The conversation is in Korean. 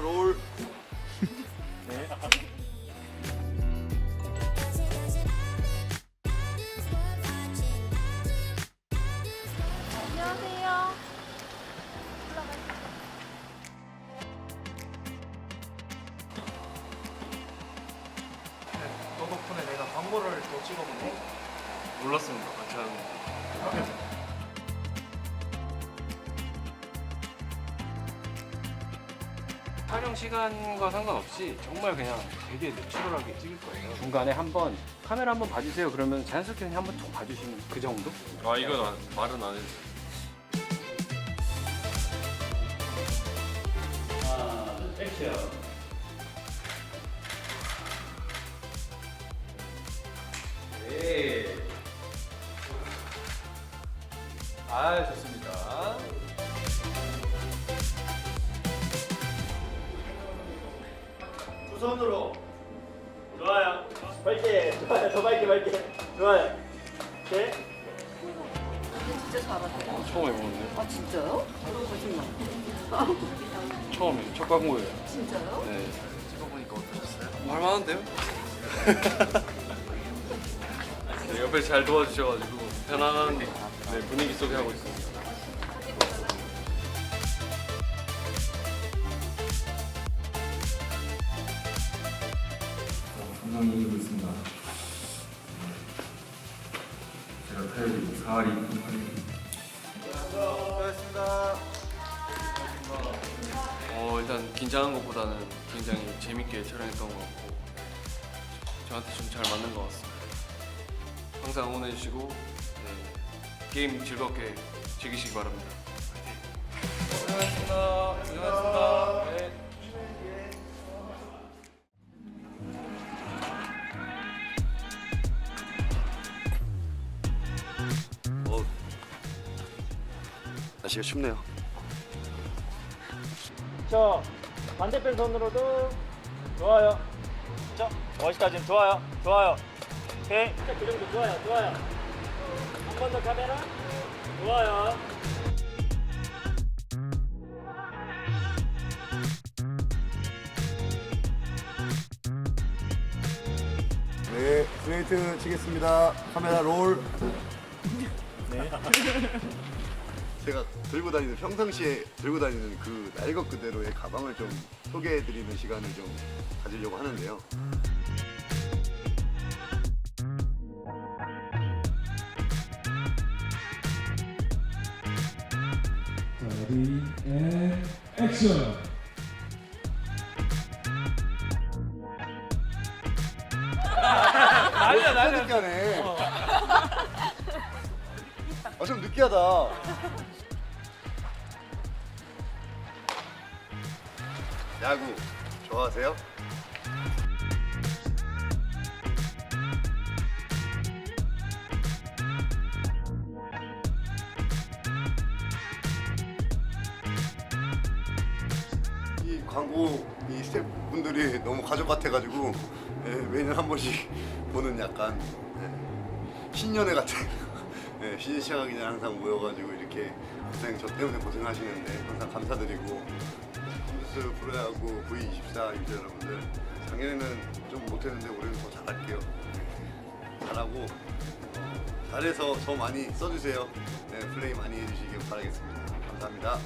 롤. 네. 안녕하세요. 너 덕분에 내가 광고를 또 찍어보네. 몰랐습니다. 아, 참. 촬영 시간과 상관없이 정말 그냥 되게 내추럴하게 찍을 거예요. 중간에 한번 카메라 한번 봐주세요. 그러면 자연스럽게 그냥 한번 툭 봐주시면 그 정도? 아 이건 안- 말은 안 해도. 네. 아 좋습니다. 두 손으로 좋아요. 밝게 좋아요. 더 밝게 밝게 좋아요. 오케이. 진짜 잘하세요. 처음 해보는데. 아 진짜요? 거짓말. 처음에 첫 광고예요. 진짜요? 네. 찍어보니까 어떠셨어요? 뭐 할만한데요? 네, 옆에 잘 도와주셔가지고 편안한 네, 분위기 속에 하고 있습니다. 이기고 있습니다. 제가 타율이 4할이 수고하셨습니다. 어 일단 긴장한 것보다는 굉장히 재밌게 촬영했던 것 같고 저한테 좀 잘 맞는 것 같습니다. 항상 응원해주시고 네, 게임 즐겁게 즐기시기 바랍니다. 날씨가 춥네요. 저 반대편 손으로도 좋아요. 저 멋있다 좋아요. 좋아요. 오케이. 그 정도 좋아요. 좋아요. 한 번 더 카메라. 좋아요. 네, 스웨이트 치겠습니다. 카메라 롤. 네. 제가 들고 다니는 평상시에 들고 다니는 그 날것 그대로의 가방을 좀 소개해드리는 시간을 좀 가지려고 하는데요. 액션! 아니야, 나는 느끼하네. 아, 좀 느끼하다. 야구 좋아하세요? 이 광고 이 스태프분들이 너무 가족 같아가지고 예, 매년 한 번씩 보는 약간 예, 신년회 같은 예, 신인 시작하기 전에 항상 모여가지고 이렇게 고생 저 때문에 고생하시는데 항상 감사드리고 프랑스 프로야구 V24 유저 여러분들 작년에는 좀 못했는데 올해는 더 잘할게요. 잘하고 잘해서 더 많이 써주세요. 네, 플레이 많이 해주시길 바라겠습니다. 감사합니다.